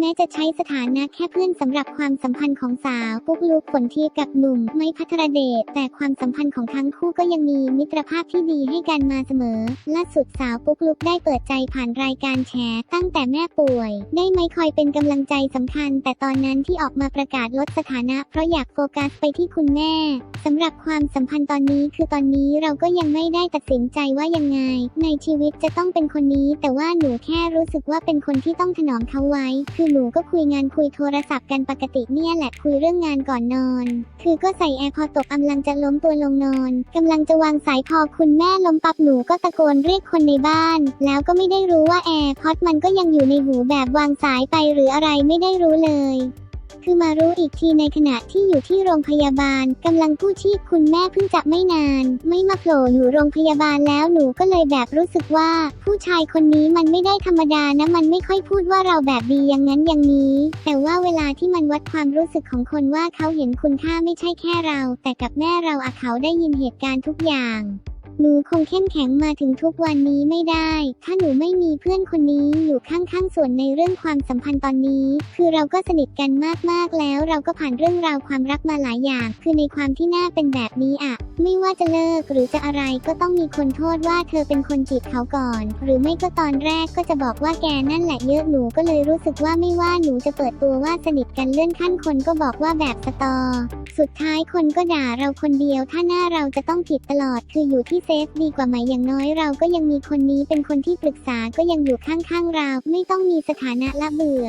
แม้จะใช้สถานะแค่เพื่อนสำหรับความสัมพันธ์ของสาว ปุ๊กลุกฝนทิพย์กับหนุ่ม ไม่พัทรเดชแต่ความสัมพันธ์ของทั้งคู่ก็ยังมีมิตรภาพที่ดีให้กันมาเสมอ ล่าสุดสาวปุ๊กลุกได้เปิดใจผ่านรายการแชร์ตั้งแต่แม่ป่วย ได้ไหมคอยเป็นกำลังใจสำคัญ แต่ตอนนั้นที่ออกมาประกาศลดสถานะ เพราะอยากโฟกัสไปที่คุณแม่สำหรับความสัมพันธ์ตอนนี้คือตอนนี้เราก็ยังไม่ได้ตัดสินใจว่ายังไง ในชีวิตจะต้องเป็นคนนี้ แต่ว่าหนูแค่รู้สึกว่าเป็นคนที่ต้องถนอมเขาไว้ คือหนูก็คุยงานคุยโทรศัพท์กันปกติเนี่ยแหละคุยเรื่องงานก่อนนอน คือก็ใส่แอร์พอตกกำลังจะล้มตัวลงนอน กำลังจะวางสายพอคุณแม่ล้มปับหนูก็ตะโกนเรียกคนในบ้าน แล้วก็ไม่ได้รู้ว่าแอร์พอตมันก็ยังอยู่ในหูแบบวางสายไปหรืออะไรไม่ได้รู้เลย คือมารู้อีกทีในขณะที่อยู่ที่โรงพยาบาลกำลังกู้ชีพคุณแม่เพิ่งจะไม่นาน ไม่มาโผล่อยู่โรงพยาบาลแล้วหนูก็เลยแบบรู้สึกว่า ผู้ชายคนนี้มันไม่ได้ธรรมดานะมันไม่ค่อยพูดว่าเราแบบดีอย่างนั้นอย่างนี้ แต่ว่าเวลาที่มันวัดความรู้สึกของคนว่าเขาเห็นคุณค่าไม่ใช่แค่เรา แต่กับแม่เราอะเขาได้ยินเหตุการณ์ทุกอย่าง หนูคงเข้มแข็งมาถึงทุกวันนี้ไม่ได้ ถ้าหนูไม่มีเพื่อนคนนี้อยู่ข้างๆ ส่วนในเรื่องความสัมพันธ์ตอนนี้ คือเราก็สนิทกันมากๆ แล้วเราก็ผ่านเรื่องราวความรักมาหลายอย่าง คือในความที่น้าเป็นแบบนี้อะไม่ว่าจะเลิกหรือจะอะไรก็ต้องมีคนโทษว่าเธอเป็นคนจีบเขาก่อน หรือไม่ก็ตอนแรกก็จะบอกว่าแกนั่นแหละเยอะหนูก็เลยรู้สึกว่าไม่ว่าหนูจะเปิดตัวว่าสนิทกันเลื่อนขั้นคนก็บอกว่าแบบสตอ สุดท้ายคนก็ด่าเราคนเดียว ถ้าหน้าเราจะต้องผิดตลอด คืออยู่ที่เซฟดีกว่าไหมอย่างน้อยเราก็ยังมีคนนี้เป็นคนที่ปรึกษาก็ยังอยู่ข้างๆเรา ไม่ต้องมีสถานะละเบื่อ